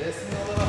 Resmi olarak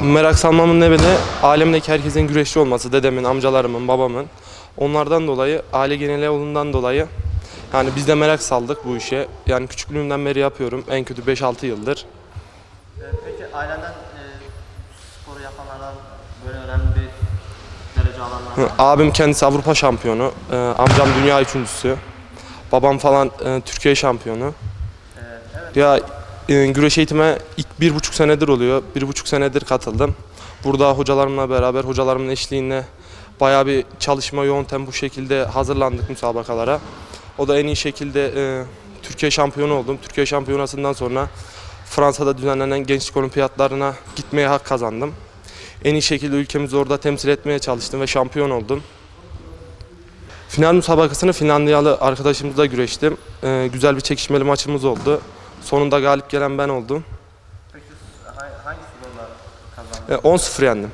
Merak salmamın nedeni alemdeki herkesin güreşçi olması. Dedemin, amcalarımın, babamın. Onlardan dolayı, aile geneli olduğundan dolayı yani biz de merak saldık bu işe. Yani küçüklüğümden beri yapıyorum. En kötü 5-6 yıldır. Ee, Peki aileden e, sporu yapanlardan böyle önemli bir derece alanlar var. Abim kendisi Avrupa şampiyonu. Ee, amcam dünya üçüncüsü. Babam falan e, Türkiye şampiyonu. Evet. Ya e, güreş eğitime ilk bir buçuk senedir oluyor. Bir buçuk senedir katıldım. Burada hocalarımla beraber, hocalarımın eşliğinde bayağı bir çalışma yoğun tempo şekilde hazırlandık müsabakalara. O da en iyi şekilde e, Türkiye şampiyonu oldum. Türkiye şampiyonasından sonra Fransa'da düzenlenen gençlik olimpiyatlarına gitmeye hak kazandım. En iyi şekilde ülkemizi orada temsil etmeye çalıştım ve şampiyon oldum. Final müsabakasını Finlandiyalı arkadaşımızla güreştim. E, güzel bir çekişmeli maçımız oldu. Sonunda galip gelen ben oldum. Peki ha- hangi sporla kazandın? E, 10-0 yendim.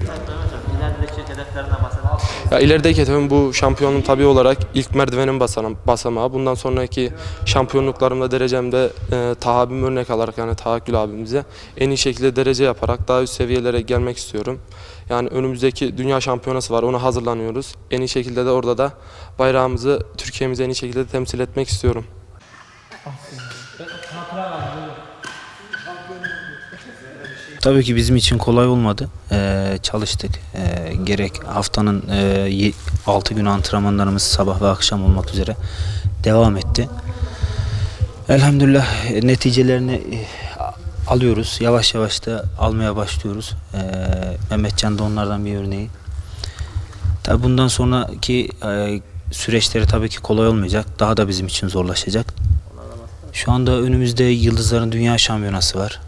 Evet, hocam ilerideki bahsedelim. Ya ilerideki hedefim bu şampiyonluğum tabii olarak ilk merdivenin basana- basamağı. Bundan sonraki şampiyonluklarımda derecemde e, Taha abim örnek alarak yani Taha Gül abimize en iyi şekilde derece yaparak daha üst seviyelere gelmek istiyorum. Yani önümüzdeki dünya şampiyonası var ona hazırlanıyoruz. En iyi şekilde de orada da bayrağımızı Türkiye'mizi en iyi şekilde temsil etmek istiyorum. Tabii ki bizim için kolay olmadı. Ee, çalıştık. Ee, gerek haftanın e, 6 gün antrenmanlarımız sabah ve akşam olmak üzere devam etti. Elhamdülillah e, neticelerini e, alıyoruz. Yavaş yavaş da almaya başlıyoruz. Ee, Mehmetcan da onlardan bir örneği. Tabii bundan sonraki e, süreçleri tabii ki kolay olmayacak. Daha da bizim için zorlaşacak. Şu anda önümüzde Yıldızların Dünya Şampiyonası var.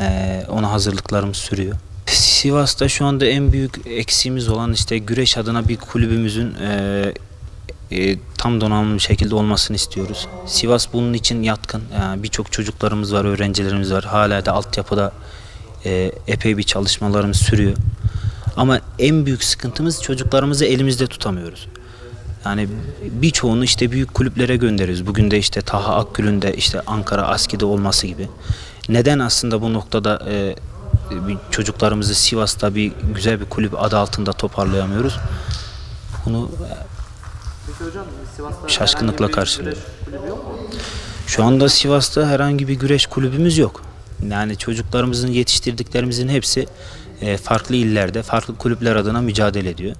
Ee, ona hazırlıklarımız sürüyor. Sivas'ta şu anda en büyük eksiğimiz olan işte güreş adına bir kulübümüzün e, e, tam donanımlı bir şekilde olmasını istiyoruz. Sivas bunun için yatkın. Yani Birçok çocuklarımız var, öğrencilerimiz var. Hala da altyapıda e, epey bir çalışmalarımız sürüyor. Ama en büyük sıkıntımız çocuklarımızı elimizde tutamıyoruz. Yani birçoğunu işte büyük kulüplere gönderiyoruz. Bugün de işte Taha Akgül'ün de işte Ankara Aski'de olması gibi. Neden aslında bu noktada e, çocuklarımızı Sivas'ta bir güzel bir kulüp adı altında toparlayamıyoruz? Bunu hocam Şaşkınlıkla karşılıyorum. şu anda Sivas'ta herhangi bir güreş kulübümüz yok. Yani çocuklarımızın yetiştirdiklerimizin hepsi e, farklı illerde, farklı kulüpler adına mücadele ediyor.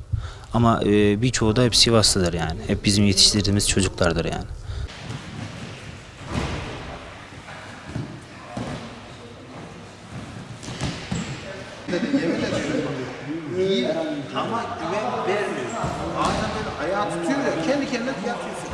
Ama e, birçoğu da hep Sivaslıdır yani. Hep bizim yetiştirdiğimiz çocuklardır yani. Ama güven vermiyor. Bazen böyle ayağı tutuyor ya kendi kendine yatıyorsun.